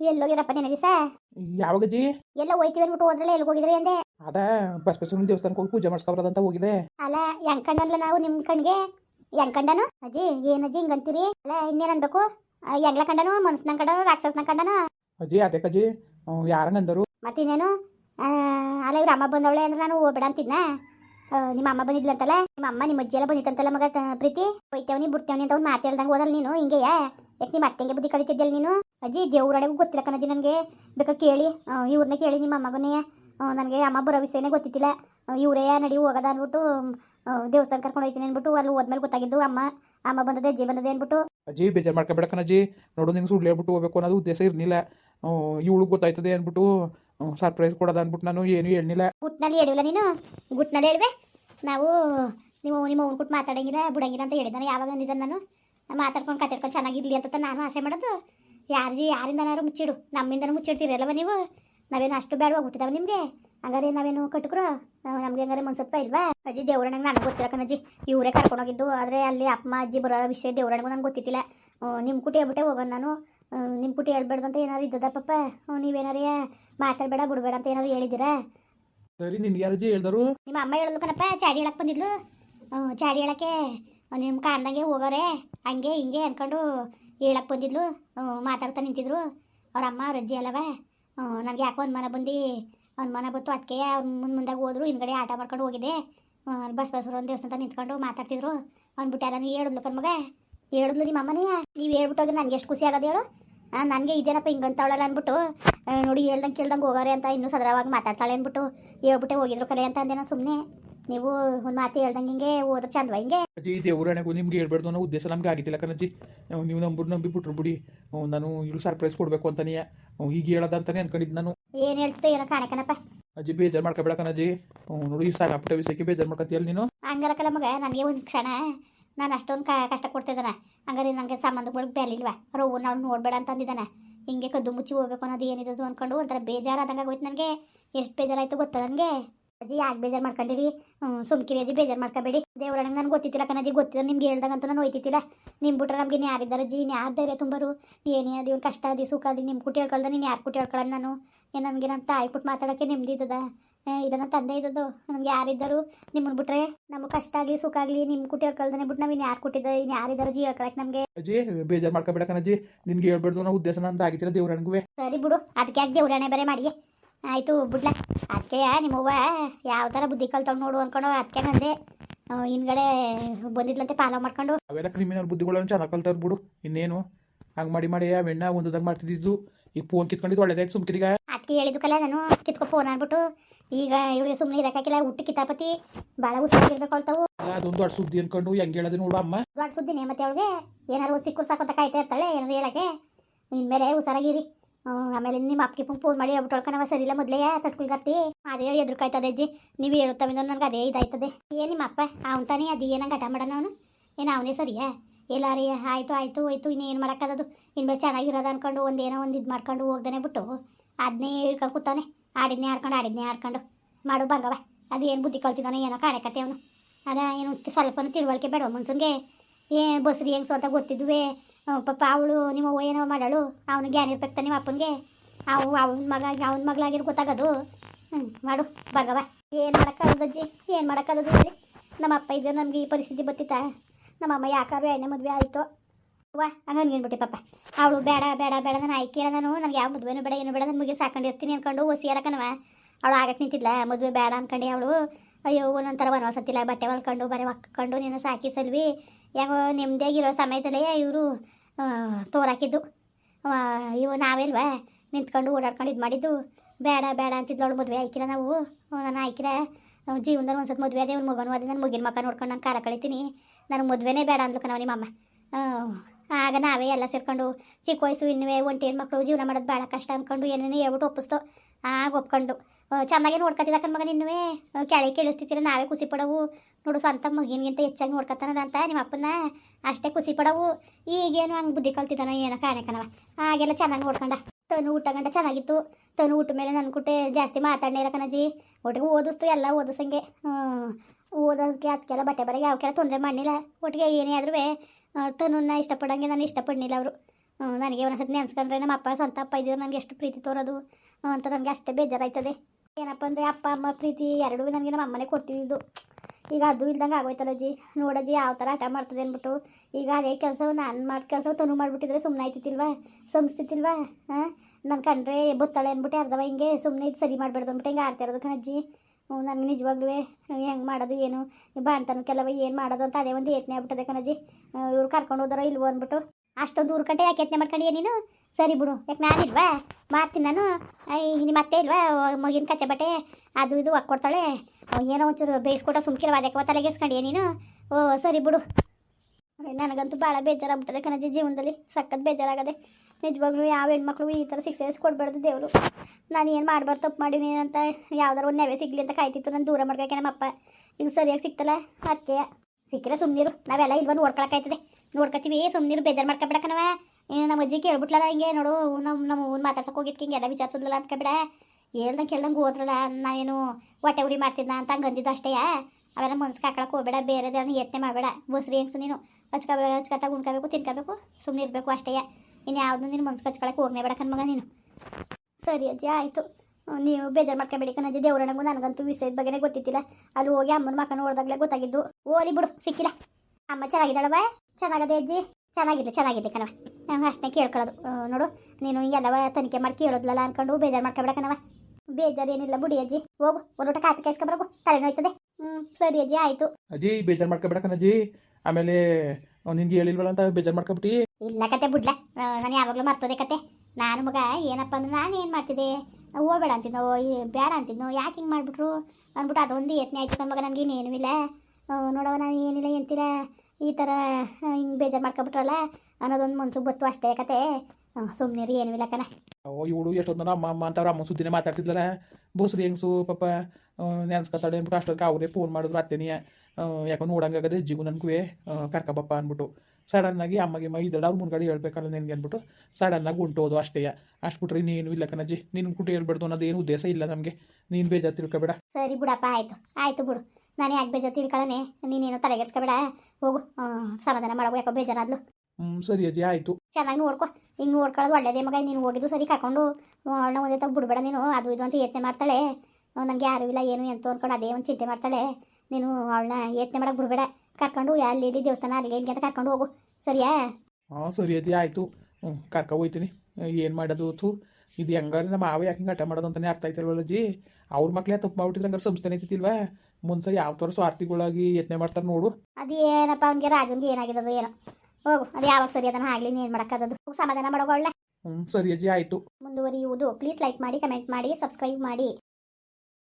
ಎಲ್ಲೋಗಿರಪ್ಪ ನಿನ್ನ ದಿವಸ ಯಾವಾಗಜ್ಜಿ ಎಲ್ಲ ಹೋಯ್ತೀವಿ ಅಂದ್ಬಿಟ್ಟು ಹೋದ್ರಲ್ಲ ಎಲ್ಲಿ ಹೋಗಿದ್ರಿ ಅಂದೆ? ಅದ ಬಸವೇಶ್ವರನ ದೇವಸ್ಥಾನಕ್ಕೆ ಹೋಗಿ ಪೂಜೆ ಅಂತ ಹೋಗಿದೆ ಅಲ್ಲ ಹೆಂಗ್ ಕಂಡಲ್ಲ ನಾವು ನಿಮ್ಮ ಕಣ್ಗೆ? ಹೆಂಗ್ ಕಂಡನು ಅಜ್ಜಿ ಏನಜ್ಜಿ ಹಿಂಗಂತೀರಿ ಅಲ್ಲ ಇನ್ನೇನ್ ಅನ್ಬೇಕು? ಹೆಂಗ್ಲ ಕಂಡನು ಮನ್ಸ್ನ ಕಂಡನು ರಾಕ್ಷಸನ ಕಂಡನು ಅಜ್ಜಿ ಅದೇ ಕಜ್ಜಿ. ಯಾರಂಗಂದರು ಮತ್ತಿನ್ನೇನು? ಅಲ್ಲ ಇವ್ರ ಅಮ್ಮ ಬಂದವಳೆ ಅಂದ್ರೆ ನಾನು ಹೋಗ್ಬೇಡ ಅಂತಿದ್ನ? ನಿಮ್ಮ ಅಮ್ಮ ಬಂದಿದ್ಲಂತಲ್ಲ ನಿಮ್ಮ ಅಮ್ಮ ನಿಮ್ಮ ಅಜ್ಜಿ ಎಲ್ಲ ಬಂದಿತ್ತಂತಲ್ಲ ಮಗ ಪ್ರೀತಿ? ಹೋಯ್ತೇವನಿ ಬಿಡ್ತೇವನಿ ಅಂತ ಒಂದು ಮಾತಾಡ್ದಂಗೆ ಹೋದಲ್ಲ ನೀನು ಹಿಂಗೆ ಯಾಕೆ ನಿಮ್ಮ ಅತ್ತೆಂಗೆ ಬುದ್ಧಿ ಕಲಿತಿದ್ದಲ್ಲ ನೀನು? ಅಜ್ಜಿ ದೇವ್ರಡೆಗೂ ಗೊತ್ತಿಲ್ಲ ಕಣಜ್ಜಿ ನನಗೆ. ಬೇಕಾ ಕೇಳಿ. ಇವ್ರನ್ನ ಕೇಳಿ ನಿಮ್ಮ ಅಮ್ಮಗನೇ ನನಗೆ ಅಮ್ಮ ಬರೋ ವಿಷಯನೇ ಗೊತ್ತಿತ್ತಿಲ್ಲ ಇವರೇ ನಡಿ ಹೋಗದ ಅಂದ್ಬಿಟ್ಟು ದೇವಸ್ಥಾನ ಕರ್ಕೊಂಡು ಹೋಯ್ತೀನಿ ಅಂದ್ಬಿಟ್ಟು ಅಲ್ಲಿ ಹೋದ್ಮೇಲೆ ಗೊತ್ತಾಗಿದ್ದು ಅಮ್ಮ. ಅಮ್ಮ ಬಂದದೆ ಅಜ್ಜಿ ಬಂದದೆ ಅಂದ್ಬಿಟ್ಟು. ಅಜ್ಜಿ ಬೇಜಾರು ಮಾಡ್ಕೊಬೇಡ ಕಣಜ್ಜಿ. ನೋಡು ನಿಂಗೆ ಸುಳ್ಳು ಹೇಳ್ಬಿಟ್ಟು ಹೋಗ್ಬೇಕು ಅನ್ನೋದು ಉದ್ದೇಶ ಇರಲಿಲ್ಲ ಇವಳು ಗೊತ್ತಾಯ್ತದೆ ಅಂದ್ಬಿಟ್ಟು ಸರ್ಪ್ರೈಸ್ ಕೊಡೋದ ಅಂದ್ಬಿಟ್ಟು ನಾನು ಏನು ಹೇಳಿಲ್ಲ ಗುಟ್ನಲ್ಲಿ ಹೇಳಿಲ್ಲ ನೀನು? ಗುಟ್ನಲ್ಲಿ ಹೇಳ್ವೆ? ನಾವು ನೀವು ನಿಮ್ಮ ಅವ್ನ ಕೊಟ್ಟು ಮಾತಾಡಂಗಿಲ್ಲ ಬಿಡಂಗಿಲ್ಲ ಅಂತ ಹೇಳಿದ್ದಾನೆ. ಯಾವಾಗ ಅಂದಿದ್ದಾನೆ ನಾನು? ಮಾತಾಡ್ಕೊಂಡು ಕತೆಡ್ಕೊಂಡು ಚೆನ್ನಾಗಿರ್ಲಿ ಅಂತ ನಾನು ಆಸೆ ಮಾಡೋದು. ಯಾರು ಯಾರಿಂದನಾರು ಮುಚ್ಚಿಡು? ನಮ್ಮಿಂದನೂ ಮುಚ್ಚಿಡ್ತೀರಲ್ಲವ ನೀವು? ನಾವೇನು ಅಷ್ಟು ಬೇಡ ಹೋಗ್ಬಿಟ್ಟಿದ್ದಾವೆ ನಿಮಗೆ? ಹಂಗಾರೆ ನಾವೇನು ಕಟ್ಕ್ರು? ನಮ್ಗೆ ಹಂಗಾರೆ ಮನ್ಸತ್ವ ಇಲ್ವಾ? ಅಜ್ಜಿ ದೇವ್ರಣಂಗೆ ನನಗೆ ಗೊತ್ತಿಲ್ಲ ಅಜ್ಜಿ ಇವರೇ ಕರ್ಕೊಂಡೋಗಿದ್ದು ಆದರೆ ಅಲ್ಲಿ ಅಪ್ಪ ಅಜ್ಜಿ ಬರೋ ವಿಷಯ ದೇವ್ರಣ್ಣಗೂ ನಂಗೆ ಗೊತ್ತಿತ್ತಿಲ್ಲ ನಿಮ್ಮ ಕುಟಿ ಹೇಳ್ಬಿಟ್ಟೆ ಹೋಗೋಣ ನಾನು. ನಿಮ್ಮ ಕುಟಿ ಹೇಳ್ಬೇಡ್ದು ಅಂತ ಏನಾರು ಇದ್ದದ ಪಪ್ಪ ನೀವೇನಾರೇ ಮಾತಾಡಬೇಡ ಬಿಡ್ಬೇಡ ಅಂತ ಏನಾರು ಹೇಳಿದ್ದೀರಾ? ಸರಿ ನಿನ್ಗೆ ಯಾರಜ್ಜಿ ಹೇಳ್ದರು? ನಿಮ್ಮ ಅಮ್ಮ ಹೇಳಿದ್ಲು ಕಣಪ್ಪ ಚಾಡಿ ಹೇಳಕ್ಕೆ ಬಂದಿದ್ಲು? ಚಾಡಿ ಹೇಳಕ್ಕೆ? ನಿಮ್ಮ ಕಾಣ್ದಂಗೆ ಹೋಗೋರೆ. ಹಂಗೆ ಹಿಂಗೆ ಅಂದ್ಕೊಂಡು ಹೇಳಕ್ಕೆ ಬಂದಿದ್ಲು. ಮಾತಾಡ್ತಾ ನಿಂತಿದ್ರು. ಅವ್ರ ಅಮ್ಮ, ಅವ್ರ ಅಜ್ಜಿ ಅಲ್ಲವ ನನಗೆ ಯಾಕೋ ಅನುಮಾನ ಬಂದು. ಮನೆ ಬಂತು ಅದಕ್ಕೆ ಅವ್ರು ಮುಂದೆ ಮುಂದಾಗ ಹೋದ್ರು, ಹಿಂದ್ಗಡೆ ಆಟ ಮಾಡ್ಕೊಂಡು ಹೋಗಿದ್ದೆ. ಬಸ್ ಬಸ್ ಒಂದು ದೇವಸ್ಥಾನ ನಿಂತ್ಕೊಂಡು ಮಾತಾಡ್ತಿದ್ರು. ಅಂದ್ಬಿಟ್ಟು ನಾನು ಹೇಳಿದ್ಲು ಕಣ್ಮಗ ಹೇಳಿದ್ಲು ನಿಮ್ಮ ಅಮ್ಮನೇ. ನೀವು ಹೇಳ್ಬಿಟ್ಟೋಗಿ ನನಗೆ ಎಷ್ಟು ಖುಷಿ ಆಗೋದು ಹೇಳು. ನನಗೆ ಇದೇನಪ್ಪ ಹಿಂಗಂತವಳಲ್ಲ ಅಂದ್ಬಿಟ್ಟು. ನೋಡಿ ಹೇಳ್ದಂಗೆ ಕೇಳ್ದಂಗೆ ಹೋಗಾರೆ ಅಂತ ಇನ್ನೂ ಸದರವಾಗಿ ಮಾತಾಡ್ತಾಳೆ ಅಂದ್ಬಿಟ್ಟು. ಹೇಳ್ಬಿಟ್ಟೆ ಹೋಗಿದ್ರು ಕಲೆ ಅಂತ ಅಂದೆ ಸುಮ್ಮನೆ ನೀವು ಒಂದು ಮಾತು ಹೇಳ್ದಂಗೆ ಹಿಂಗೆ ಓದ್ರ ಚಂದವ ಹಿಂಗೆ? ಅಜ್ಜಿ ದೇವ್ರಣೆಗೂ ನಿಮ್ಗೆ ಹೇಳ್ಬಾರ್ದು ಅನ್ನೋ ಉದ್ದೇಶ ನಮ್ಗೆ ಆಗಿದ್ದಿಲ್ಲ ಕಣಜ್ಜಿ. ನೀವು ನಂಬರ್ ನಂಬಿ ಬಿಟ್ರು ಬಿಡಿ ನಾನು ಇಲ್ಲಿ ಸರ್ಪ್ರೈಸ್ ಕೊಡಬೇಕು ಅಂತಾನೆ ಈಗ ಹೇಳದ ಅಂತಾನೆ ಅನ್ಕೊಂಡಿದ್ದು ನಾನು. ಏನು ಹೇಳ್ತಿದ್ದೆ ಏನೋ ಕಾಣಕನಪ್ಪ ಅಜ್ಜಿ ಬೇಜಾರು ಮಾಡ್ಕೊಬೇಡ ಕಣಜ್ಜಿ. ನೋಡಿ ಸಣ್ಣ ವಿಷಯಕ್ಕೆ ಬೇಜಾರು ಮಾಡ್ಕೊತೀಯಲ್ಲ ನೀನು? ಹಂಗಾರಕ್ಕಲ್ಲ ಮಗ ನನಗೆ ಒಂದು ಕ್ಷಣ. ನಾನು ಅಷ್ಟೊಂದು ಕಷ್ಟ ಕೊಡ್ತಿದ್ದಾನೆ. ಹಂಗಾರೆ ನನಗೆ ಸಂಬಂಧಗಳಿಗೆ ಬೆಲೆ ಇಲ್ವಾ ರವ್ವ ನಾವು ನೋಡಬೇಡ ಅಂತ ಅಂದಿದ್ದಾನೆ ಹಿಂಗೆ ಕದ್ದು ಮುಚ್ಚಿ ಹೋಗ್ಬೇಕು ಅನ್ನೋದು ಏನಿದ್ದು ಅನ್ಕೊಂಡು ಒಂಥರ ಬೇಜಾರಾದಂಗೆ ಆಗೋಯ್ತು ನನಗೆ. ಎಷ್ಟು ಬೇಜಾರಾಯ್ತು ಗೊತ್ತಾ ನನಗೆ ಅಜ್ಜಿ ಯಾಕೆ ಬೇಜಾರು ಮಾಡ್ಕೊಂಡಿರಿ? ಸುಮ್ಕಿರಿ ಅಜ್ಜಿ ಬೇಜಾರು ಮಾಡ್ಕೋಬೇಡಿ. ನಂಗೆ ನನಗೆ ಗೊತ್ತಿತ್ತಿಲ್ಲ ಕಣಜ್ಜಿ ಗೊತ್ತಿಲ್ಲ ನಿಮ್ಗೆ ಹೇಳ್ದಂಗಂತೂ ನಾನು ಹೋಯ್ತಿತ್ತಿಲ್ಲ ನಿಮ್ಮ ಬಿಟ್ರೆ ನಮ್ಗೆ ಇನ್ನು ಯಾರಿದ್ದಾರೆ ಅಜ್ಜಿ? ಇನ್ನು ಯಾರು ಧೈರ್ಯ ತುಂಬರು ಏನೇ ಅದು ಇವ್ನು ಕಷ್ಟ ಅದಿ ಸುಖ ಅದಿ ನಿಮ್ಮ ಕುಟ್ಟಿ ಹೇಳ್ಕೊಳ್ದೆ ನೀನು ಯಾರು ಕುಟ್ಟಿ ಹೇಳ್ಕೊಳ್ಳೋದು ನಾನು? ಏನು ನನಗೆ ನನ್ನ ತಾಯಿ ಕುಟ್ಟು ಮಾತಾಡೋಕ್ಕೆ ನೆಮ್ಮದಿ ಇದ್ದದ? ಇದು ನನ್ನ ತಂದೆ ಇದ್ದದ್ದು. ನಮ್ಗೆ ಯಾರಿದ್ದರು ನಿಮ್ಮನ್ನು ಬಿಟ್ರೆ ನಮಗೆ ಕಷ್ಟ ಆಗಲಿ ಸುಖ ಆಗಲಿ ನಿಮ್ಮ ಕುಟ್ಟಿ ಹೇಳ್ಕೊಳ್ದಾನೆ ಬಿಟ್ಟು ನಾವು ಇನ್ನು ಯಾರು ಕೊಟ್ಟಿದ್ದ ಇನ್ನು ಯಾರಿದ್ದಾರೆ ಜಿ ಹೇಳ್ಕೊಳಕ್ಕೆ ನಮಗೆ? ಅಜ್ಜಿ ಬೇಜಾರು ಮಾಡ್ಕೊಬೇಡ ಕಣಜ್ಜಿ ನಿನ್ಗೆ ಹೇಳ್ಬಾರ್ದು ನಾವು ಉದ್ದೇಶ ನಂದು ಆಗಿತ್ತಿಲ್ಲ ಸರಿ ಬಿಡು ಅದಕ್ಕೆ ಯಾಕೆ ದೇವ್ರಾಣೆ ಬರೇ ಮಾಡಿ ಆಯಿತು ಬಿಡ್ಲ. ಅದಕ್ಕೆ ನಿಮ್ಮವ್ವ ಯಾವ ಥರ ಬುದ್ಧಿ ಕಲ್ತವ್ ನೋಡು ಅನ್ಕೊಂಡು ಅದಕ್ಕೆ ನಂದೆ ಹಿಂದ್ಗಡೆ ಬಂದಿದ್ಲಂತೆ ಫಾಲೋ ಮಾಡ್ಕೊಂಡು. ಅವೆಲ್ಲ ಕ್ರಿಮಿನಲ್ ಬುದ್ಧಿಗಳನ್ನು ಚೆನ್ನಾಗಿ ಕಲ್ತಾರ ಬಿಡು. ಇನ್ನೇನು? ಹಂಗೆ ಮಾಡಿ ಮಾಡಿ ಆ ಬೆಣ್ಣ ಒಂದದಾಗ ಮಾಡ್ತಿದ್ದು ಈಗ ಫೋನ್ ಕಿತ್ಕೊಂಡಿದ್ದು ಒಳ್ಳೇದಾಯ್ತು ಸುಮ್ಕಿರಿಗ ಅದಕ್ಕೆ ಹೇಳಿದ್ಕಲ್ಲ ನಾನು ಕಿತ್ಕೊ ಫೋನ್ ಆಗ್ಬಿಟ್ಟು ಈಗ ಇವಳಿಗೆ ಸುಮ್ಮನೆ ಇರಕ್ಕಾಗಿಲ್ಲ ಹುಟ್ಟು ಕಿತಾಪತಿ ಭಾಳ ಹುಷಾರಾಗಿರ್ಬೇಕು ಅಳ್ತಾವು ಅದೊಂದು ದೊಡ್ಡ ಸುದ್ದಿ ಅನ್ಕೊಂಡು ಹೆಂಗೆ ಹೇಳೋದು ನೋಡು ಅಮ್ಮ. ದೊಡ್ಡ ಸುದ್ದಿನೇ ಮತ್ತೆ ಅವಳಿಗೆ. ಏನಾರು ಒಂದು ಸಿಕ್ಕರು ಸಾಕು ಅಂತ ಕಾಯ್ತಾ ಇರ್ತಾಳೆ ಏನಾರು ಹೇಳಕ್ಕೆ. ಇನ್ಮೇಲೆ ಹುಷಾರಾಗಿರಿ. ಆಮೇಲೆ ನಿಮ್ಮ ಅಪ್ಪಗೆ ಫೋನ್ ಮಾಡಿ ಹೇಳ್ಬಿಟ್ಟು ಸರಿಲ್ಲ ಮೊದಲೇ ತಟ್ಕೊಳ್ಗರ್ತಿ ಅದೇ ಎದುರು ಅಜ್ಜಿ. ನೀವು ಹೇಳುತ್ತವೆ ನನಗೆ ಅದೇ ಇದಾಯ್ತದೆ. ಏ ನಿಮ್ಮ ಅಪ್ಪ? ಅವ್ನು ತಾನೇ ಅದು ಏನಂಗೆ ಹಠ ಮಾಡೋಣ ಅವನು? ಏನು ಅವನೇ ಸರಿಯಾ? ಎಲ್ಲ ರೀ, ಆಯಿತು ಆಯಿತು, ಹೋಯ್ತು, ಇನ್ನು ಏನು ಮಾಡೋಕ್ಕದದು ಇನ್ಮೇಲೆ ಚೆನ್ನಾಗಿರೋದು ಅನ್ಕೊಂಡು ಒಂದೇನೋ ಒಂದು ಇದು ಮಾಡ್ಕೊಂಡು ಹೋಗ್ದೇ ಬಿಟ್ಟು ಅದನ್ನೇ ಹಿಡ್ಕೊಂಡು ಕೂತಾನೆ ಆಡಿದ್ನೇ ಆಡ್ಕೊಂಡು ಆಡಿದ್ನೇ ಆಡ್ಕೊಂಡು. ಮಾಡು ಬಂಗವ ಅದು ಏನು ಬುದ್ಧಿ ಕಲ್ತಿದ್ದಾನೆ ಏನೋ ಕಾಣಕತ್ತೆ ಅವನು. ಅದ ಏನು ಸ್ವಲ್ಪನೂ ತಿಳುವಳಿಕೆ ಬೇಡ ಮುನ್ಸುಗೆ ಏ ಬಸ್ರಿ ಹೆಂಗೆ ಸ್ವಂತ ಗೊತ್ತಿದ್ವಿ ಪಾಪ ಅವಳು ನಿಮ್ಮ ಅವ್ವ ಏನೋ ಮಾಡಾಳು ಅವನು ಜ್ಞಾನ ಇರ್ಬೇಕು ನಿಮ್ಮ ಅಪ್ಪನಿಗೆ. ಅವು, ಅವನ ಮಗ, ಅವನ ಮಗಳಾಗಿರ್ ಗೊತ್ತಾಗದು. ಹ್ಞೂ ಮಾಡು ಭಗವ ಏನು ಮಾಡೋಕ್ಕಾಗದಜ್ಜಿ ಏನು ಮಾಡೋಕ್ಕಾಗದು ಹೇಳಿ. ನಮ್ಮ ಅಪ್ಪ ಇದ್ದರೆ ನಮಗೆ ಈ ಪರಿಸ್ಥಿತಿ ಬತ್ತಿತ್ತಾ ನಮ್ಮ ಅಮ್ಮ ಯಾಕಾರು ಎಣ್ಣೆ ಮದುವೆ ಆಯಿತು? ವಾ ಹಂಗನ್ಗೇನ್ಬಿಟ್ಟಿ ಪಾಪ. ಅವಳು ಬೇಡ ಬೇಡ ಬೇಡ ನಾನು ಆಯ್ಕೆ ನಾನು. ನನಗೆ ಯಾವ ಮದುವೆನೂ ಬೇಡ, ಏನು ಬೇಡ, ನಾನು ಮುಗಿ ಸಾಕೊಂಡಿರ್ತೀನಿ ಅನ್ಕೊಂಡು ಒಸಿ ಅರಕನವ ಅವಳು ಆಗಕ್ಕೆ ನಿಂತಿದ್ಲ, ಮದುವೆ ಬೇಡ ಅನ್ಕೊಂಡು ಅವಳು. ಅಯ್ಯೋ ಒಂದೊಂಥರ ಬರೋಸತ್ತಿಲ್ಲ ಬಟ್ಟೆ ಹೊಲ್ಕೊಂಡು, ಬರೀ ಒಕ್ಕೊಂಡು ನೀನು ಸಾಕಿ ಸಲ್ವಿ. ಯಾಕೋ ನೆಮ್ಮದಿಯಾಗಿರೋ ಸಮಯದಲ್ಲೇ ಇವರು ತೋರಾಕಿದ್ದು. ಇವು ನಾವೇಲ್ವಾ? ನಿಂತ್ಕೊಂಡು ಓಡಾಡ್ಕೊಂಡು ಇದು ಮಾಡಿದ್ದು. ಬೇಡ ಬೇಡ ಅಂತಿದ್ಲವಳು ಮದುವೆ ಆಯ್ಕಿಲ್ಲ ನಾವು. ನಾನು ಆಯ್ಕಿಲ್ಲ. ಜೀವನದಲ್ಲಿ ಒಂದ್ಸತಿ ಮದುವೆ ಅದೇ ಒಂದು ಮಗನ ಅದೇ ನನ್ನ ಮುಗಿನ ಮಕ್ಕ ನೋಡ್ಕೊಂಡು ನಾನು ಕಾಲ ಕಳಿತೀನಿ. ನನಗೆ ಮದುವೆನೇ ಬೇಡ ಅಂದ್ಲಕ್ಕ ನಾವು ನಿಮ್ಮಮ್ಮ. ಆಗ ನಾವೇ ಎಲ್ಲ ಸೇರ್ಕೊಂಡು, ಚಿಕ್ಕ ವಯಸ್ಸು ಇನ್ನುವೇ ಒಂಟಿ ಹೆಣ್ಮಕ್ಳು ಜೀವನ ಮಾಡೋದು ಭಾಳ ಕಷ್ಟ ಅಂದ್ಕೊಂಡು ಏನೇನೇ ಹೇಳ್ಬಿಟ್ಟು ಒಪ್ಪಿಸ್ತೋ. ಆಗ ಒಪ್ಕೊಂಡು. ಚೆನ್ನಾಗಿ ನೋಡ್ಕೊತಿದ್ದ ಕಣ್ ಮಗ ನಿನ್ನುವೆ ಕೆಳಗೆ ಕೇಳಿಸ್ತಿದ್ದೀರ, ನಾವೇ ಖುಷಿ ಪಡವು. ನೋಡು ಸ್ವಂತ ಮಗಿನಿಗಿಂತ ಹೆಚ್ಚಾಗಿ ನೋಡ್ಕೊತಾನದಂತ ನಿಮ್ಮ ಅಪ್ಪನ ಅಷ್ಟೇ ಖುಷಿ ಪಡವು. ಈಗೇನು ಹಂಗೆ ಬುದ್ಧಿ ಕಲ್ತಿದ್ದಾನ ಏನೋ ಕಾಣಕನವ. ಹಾಗೆಲ್ಲ ಚೆನ್ನಾಗಿ ನೋಡ್ಕೊಂಡ. ತನು ಊಟ ಗಂಟ ಚೆನ್ನಾಗಿತ್ತು. ತನು ಊಟ ಮೇಲೆ ನನ್ನ ಕುಟ್ಟೆ ಜಾಸ್ತಿ ಮಾತಾಡ್ನೇ ಕಣಜಿ ಒಟ್ಟಿಗೆ ಓದಿಸ್ತು, ಎಲ್ಲ ಓದಿಸಂಗೆ. ಓದೋದಕ್ಕೆ ಅದಕ್ಕೆಲ್ಲ ಬಟ್ಟೆ ಬರೆಗೆ ಅವಕ್ಕೆಲ್ಲ ತೊಂದರೆ ಮಾಡಿಲ್ಲ ಒಟ್ಟಿಗೆ ಏನೇ ಆದ್ರೂ ತನನ್ನ ಇಷ್ಟಪಡಂಗೆ ನಾನು ಇಷ್ಟಪಡಲಿಲ್ಲ ಅವರು. ನನಗೆ ಒಂದ್ಸತಿ ನೆನ್ಸ್ಕೊಂಡ್ರೆ ನಮ್ಮ ಅಪ್ಪ ಸ್ವಂತ ಅಪ್ಪ ಇದ್ದಿದ್ರೆ ನನಗೆ ಎಷ್ಟು ಪ್ರೀತಿ ತೋರೋದು. ಅಂತ ನನಗೆ ಅಷ್ಟೇ ಬೇಜಾರಾಯ್ತದೆ. ಏನಪ್ಪ ಅಂದ್ರೆ ಅಪ್ಪ, ಅಮ್ಮ, ಪ್ರೀತಿ ಎರಡೂ ನನಗೆ ನಮ್ಮ ಅಮ್ಮನೇ ಕೊಡ್ತಿದ್ದು ಈಗ ಅದು ಇಲ್ದಂಗೆ ಆಗೋಯ್ತಲ್ಲ ಅಜ್ಜಿ. ನೋಡಜ್ಜಿ ಯಾವ ಥರ ಆಟ ಮಾಡ್ತದೆ ಅಂದ್ಬಿಟ್ಟು. ಈಗ ಅದೇ ಕೆಲಸ ನಾನು ಮಾಡಿ ಕೆಲಸ ತನು ಮಾಡಿಬಿಟ್ಟಿದ್ರೆ ಸುಮ್ಮನೆ ಆಯ್ತಿತ್ತಿಲ್ವಾ? ಸಂಸ್ಥಿತಿಲ್ವಾ ಹಾಂ ನನ್ನ ಕಂಡ್ರೆ ಬುತ್ತಳೆ ಅಂದ್ಬಿಟ್ಟು ಅರ್ಧವ ಹಿಂಗೆ ಸುಮ್ಮನೆ ಇದು ಸರಿ ಮಾಡಬಾರ್ದು ಅಂದ್ಬಿಟ್ಟು, ಹಿಂಗೆ ಆಡ್ತಾ ಇರೋದು ಕಣಜ್ಜಿ ನನಗೆ ನಿಜವಾಗ್ಲೂ ಹೆಂಗೆ ಮಾಡೋದು, ಏನು? ಬಾಣ್ತನಕ್ಕೆಲ್ಲವ ಏನು ಮಾಡೋದು ಅಂತ ಅದೇ ಒಂದು ಯೋಚನೆ ಆಗ್ಬಿಟ್ಟದೆ ಕಣಜ್ಜಿ ಇವ್ರು ಕರ್ಕೊಂಡು ಹೋದಾರೋ ಇಲ್ವೋ ಅಂದ್ಬಿಟ್ಟು. ಅಷ್ಟೊಂದು ಊರು ಯಾಕೆ ಯತ್ನೆ ಮಾಡ್ಕೊಂಡು ನೀನು? ಸರಿ ಬಿಡು, ಯಾಕೆ ನಾನಿಲ್ವಾ ಮಾಡ್ತೀನಿ ನಾನು. ನಿಮ್ಮ ಅತ್ತೆ ಇಲ್ವಾ? ಮಗಿನ ಕಚ್ಚೆ ಬಟ್ಟೆ, ಅದು ಇದು ಹಾಕ್ಕೊಡ್ತಾಳೆ ಏನೋ ಒಂಚೂರು ಬೇಯಿಸ್ಕೊಟ್ಟ ಸುಮ್ಕಿರೋ ಅದಕ್ಕೆ ತಲೆಗೆಡ್ಸ್ಕೊಂಡೆ ನೀನು? ಓ, ಸರಿ ಬಿಡು. ನನಗಂತೂ ಭಾಳ ಬೇಜಾರಾಗ್ಬಿಟ್ಟದೆ ಕಣಜ್ಜಿ ಜೀವನದಲ್ಲಿ. ಸಖತ್ ಬೇಜಾರಾಗದೆ. ನಿಜವಾಗ್ಲೂ ಯಾವ ಹೆಣ್ಮಕ್ಳು ಈ ಥರ ಶಿಕ್ಷೆ ಕೊಡಬಾರ್ದು ದೇವರು. ನಾನು ಏನು ಮಾಡಬಾರ್ದು, ತಪ್ಪು ಮಾಡೀನಿ ಅಂತ ಯಾವ್ದಾರು ಒಂದು ನೆವೆ ಸಿಗಲಿ ಅಂತ ಕಾಯ್ತಿತ್ತು ನಾನು ದೂರ ಮಾಡ್ಕೊಕೆ ನಮ್ಮಪ್ಪ. ಈಗ ಸರಿಯಾಗಿ ಸಿಕ್ತಲ್ಲ ಅದಕ್ಕೆ. ಸಿಕ್ಕರೆ ಸುಮ್ಮನಿರು ನಾವೆಲ್ಲ ಇಲ್ವ ನೋಡ್ಕೊಳಕ್ಕಾಯ್ತದೆ ನೋಡ್ಕೊತೀವಿ ಸುಮ್ಮನಿರು ಬೇಜಾರು ಮಾಡ್ಕೊಬಿಡಕನವ ನಮ್ಮ ಅಜ್ಜಿ ಕೇಳ್ಬಿಟ್ಲಲ್ಲ ಹಿಂಗೆ ನೋಡು ನಮ್ಮ ನಮ್ಮ ಊನ್ ಮಾತಾಡ್ಸಕ್ಕೆ ಹೋಗಿದ್ಕೆ ಹಿಂಗೆಲ್ಲ ವಿಚಾರಿಸಿದ್ಲಲ್ಲ ಅನ್ಕೊಬಿಡ ಹೇಳ್ದಂಗೆ ಕೇಳ್ದಂಗೆ ಹೋದ್ರಲ್ಲ, ನಾನೇನು ಹೊಟ್ಟೆ ಉರಿ ಮಾಡ್ತಿದ್ದ ಅಂತ ಹಂಗೆ ಅಂದಿದ್ದು ಅಷ್ಟೇ ಅವೆಲ್ಲ ಮನ್ಸ್ಗೆ ಹಾಕೊಳಕ್ಕೆ ಹೋಗ್ಬೇಡ ಬೇರೆದನ್ನ ಯತ್ನೆ ಮಾಡಬೇಡ. ಬಸ್ರಿ ಹೆಂಗ್ಸು ನೀನು? ಹಚ್ಕೋಬೇಕು ಹಚ್ಕಟ್ಟಾಗ ಉಣ್ಕೋಬೇಕು, ತಿನ್ಕೋಬೇಕು? ಸುಮ್ಮನೆ ಇರಬೇಕು ಅಷ್ಟೇ ಇನ್ನು ಯಾವುದು ನೀನು ಮನ್ಸ್ಗೆ ಹಚ್ಕೊಳಕ್ಕೆ ಹೋಗ್ನೇ ಬೇಡ ಕಣ್ಮಗ ನೀನು. ಸರಿ ಅಜ್ಜಿ, ಆಯಿತು. ನೀವು ಬೇಜಾರು ಮಾಡ್ಕೋಬೇಡಿ ಕಣಜ್ಜಿ ನಂಗು ನನಗಂತೂ ವಿಷಯದ ಬಗ್ಗೆನೇ ಗೊತ್ತಿತ್ತಿಲ್ಲ. ಅಲ್ಲಿ ಹೋಗಿ ಅಮ್ಮನ ಮಕ್ಕ ನೋಡಿದಾಗಲೇ ಗೊತ್ತಾಗಿದ್ದು. ಓಲಿ ಬಿಡು ಸಿಕ್ಕಿಲ್ಲ ಅಮ್ಮ ಚೆನ್ನಾಗಿದ್ದಾಳವ ಚೆನ್ನಾಗದೆ ಅಜ್ಜಿ? ಚೆನ್ನಾಗಿರ್ಲಿ ಚೆನ್ನಾಗಿದೆ ಕಣವ ನಾವು ಅಷ್ಟೇ ಕೇಳ್ಕೊಳ್ಳೋದು. ನೋಡು ನೀನು ಹಿಂಗೆಲ್ಲವ ತನಿಖೆ ಮಾಡಿ ಕೇಳೋದ್ಲಲ್ಲ ಅನ್ಕೊಂಡು ಬೇಜಾರು ಮಾಡ್ಕೊಬೇಡ ಕಣವ ಬೇಜಾರು ಏನಿಲ್ಲ ಬುಡಿ ಅಜ್ಜಿ. ಹೋಗು ಒಂದು ಊಟ ಕಾಪಿ ಕಾಯಿಸ್ಕೊಬರಗು ತಲೆನೋಯ್ತದೆ ಹ್ಞೂ ಸರಿ ಅಜ್ಜಿ ಆಯಿತು. ಅಜ್ಜಿ ಬೇಜಾರು ಮಾಡ್ಕೊಬೇಡ ಕಣಜ್ಜಿ. ಆಮೇಲೆ ನಿನ್ಗೆ ಹೇಳಿಲ್ವಲ್ಲ ಅಂತ ಬೇಜಾರು ಮಾಡ್ಕೊಬಿಟ್ಟು. ಇಲ್ಲ ಕತೆ ಬಿಡ್ಲ. ನಾನು ಯಾವಾಗಲೂ ಮರ್ತೋದೆ ಕತೆ. ನಾನು ಮಗ ಏನಪ್ಪ ಅಂದ್ರೆ ನಾನು ಏನು ಮಾಡ್ತಿದ್ದೆ? ಹೋಗ್ಬೇಡ ಅಂತಿದ್ನೋ ಬೇಡ ಅಂತಿದ್ನೋ ಯಾಕೆ ಹಿಂಗೆ ಮಾಡಿಬಿಟ್ರು? ಅಂದ್ಬಿಟ್ಟು ಅದೊಂದು ಯತ್ನೆ ಆಯ್ತು ನನ್ನ ಮಗ ನನಗೆ ಇನ್ನೇನು ಇಲ್ಲ. ನೋಡವ ನಾವು ಏನಿಲ್ಲ ಎಂತಿಲ್ಲ. ಈ ಥರ ಹಿಂಗೆ ಬೇಜಾರು ಮಾಡ್ಕೊಬಿಟ್ರಲ್ಲ? ಅನ್ನೋದೊಂದು ಮನ್ಸಿಗೆ ಗೊತ್ತು ಅಷ್ಟೇ ಕತೆ. ಸುಮ್ಮನೆ ಏನೂ ಇಲ್ಲ ಕಣ. ಓ ಇವಳು ಎಷ್ಟೊಂದು ಅಮ್ಮ ಅಮ್ಮ ಅಂತವ್ರ ಅಮ್ಮ ಸುದ್ದಿನೇ ಮಾತಾಡ್ತಿದ್ಲಲ್ಲ? ಬೋಸ್ರಿ ಹೆಂಗಸು ಪಾಪ ನೆನ್ಸ್ಕೊತಾಳೆ ಅಂದ್ಬಿಟ್ಟು ಅಷ್ಟೊತ್ತಿಗೆ ಅವರೇ ಫೋನ್ ಮಾಡಿದ್ರು ಅತ್ತೆನಿಯ. ಯಾಕೋ ನೋಡಂಗಾಗದೆ ಜಿಗು ನನಗೂ ಕರ್ಕೊಬಪ್ಪ ಅಂದ್ಬಿಟ್ಟು. ಸಡನ್ನಾಗಿ ಅಮ್ಮಗೆ ಮೈ ಇದ್ದಾಳೆ ಅವ್ರು ಮುಂದ್ಗಡೆ ಹೇಳ್ಬೇಕಲ್ಲ ನಿನಗೆ ಅಂದ್ಬಿಟ್ಟು. ಸಡನ್ನಾಗಿ ಉಂಟೋದು ಅಷ್ಟೇ ಅಷ್ಟು ಬಿಟ್ರೆ ನೀನು ಇಲ್ಲ ಕಣಜ್ಜಿ. ನಿನ್ನ ಕುಟ್ಟಿ ಹೇಳ್ಬಾರ್ದು ಅನ್ನೋದು ಏನು ಉದ್ದೇಶ ಇಲ್ಲ ನಮಗೆ. ನೀನು ಬೇಜಾರು ತಿಳ್ಕೊಬೇಡ. ಸರಿ ಬಿಡಪ್ಪ ಆಯಿತು. ಆಯಿತು ಬಿಡು. ನಾನು ಯಾಕೆ ಬೇಜಾರು ತಿಳ್ಕೊಳ್ಳನೆ ನೀನೇನು ತಲೆಗೆಡ್ಸ್ಕೊಬೇಡ. ಹೋಗು. ಸಮಾಧಾನ ಮಾಡೋಗು ಯಾಕೋ ಬೇಜಾರಾದ್ಲು. ಹ್ಞೂ ಸರಿ ಅಜ್ಜಿ ಆಯಿತು. ಚೆನ್ನಾಗಿ ನೋಡ್ಕೊ. ಹಿಂಗೆ ನೋಡ್ಕೊಳ್ಳೋದು ಒಳ್ಳೇದೇ ಮಗ ನೀನು ಹೋಗಿದ್ದು ಸರಿ ಕರ್ಕೊಂಡು ಅಣ್ಣ ಒಂದೇ ತಗ ಬಿಡ್ಬೇಡ ನೀನು. ಅದು ಇದು ಅಂತ ಯತ್ನೆ ಮಾಡ್ತಾಳೆ. ನನಗೆ ಯಾರು ಇಲ್ಲ ಏನು ಎಂತ ಅಂದ್ಕೊಂಡು ಅದೇ ಒಂದು ಚಿಂತೆ ಮಾಡ್ತಾಳೆ. ನೀನು ಅವಳನ್ನ ಯತ್ನೆ ಮಾಡಕ್ಕೆ ಬಿಡಬೇಡ. ಕರ್ಕೊಂಡು ಅಲ್ಲಿ ಇಲ್ಲಿ ದೇವಸ್ಥಾನ ಅಲ್ಲಿಗೆ ಇಲ್ಲಿಗೆ ಅಂತ ಕರ್ಕೊಂಡು ಹೋಗು. ಸರಿಯಾ? ಹಾಂ ಸರಿ ಅಜ್ಜಿ ಆಯಿತು. ಹ್ಞೂ ಕರ್ಕೊ ಹೋಯ್ತೀನಿ. ಏನು ಮಾಡೋದು ಥೂ? ಇದು ಹೆಂಗಾರೆ ನಮ್ಮ ಮಾವ ಯಾಕೆ ಹಿಂಗೆ ಮಾಡೋದು ಅಂತಲೇ ಅರ್ಥ ಆಯ್ತಲ್ವಲ್ಲ ಅಜ್ಜಿ? ಅವ್ರ ಮಕ್ಳೇ ತಪ್ಪು ಮಾಡ್ಬಿಟ್ಟಿದ್ರೆ ಹಂಗಾರೆ ಸಂಸ್ಥೆನೇ ಐತಿಲ್ವಾ ಮುಂದೆ ಯಾವ ಥರ ಸ್ವಾರ್ಥಿಗಳಾಗಿ ಯತ್ನೆ ಮಾಡ್ತಾರೆ ನೋಡು. ಅದೇನಪ್ಪ ಅವನಿಗೆ ರಾಜಂದು ಅದು ಏನೋ. ಹೋಗು ಅದು ಯಾವಾಗ ಸರಿ ಅದನ್ನ ಆಗ್ಲಿ ಏನು ಮಾಡೋಕ್ಕಾಗದು ಸಮಾಧಾನ ಮಾಡೋಗಳ್ಳೆ ಹ್ಮ್ ಸರಿ ಅಜ್ಜಿ ಆಯ್ತು. ಮುಂದುವರಿಯುವುದು. ಪ್ಲೀಸ್ ಲೈಕ್ ಮಾಡಿ ಕಮೆಂಟ್ ಮಾಡಿ ಸಬ್ಸ್ಕ್ರೈಬ್ ಮಾಡಿ.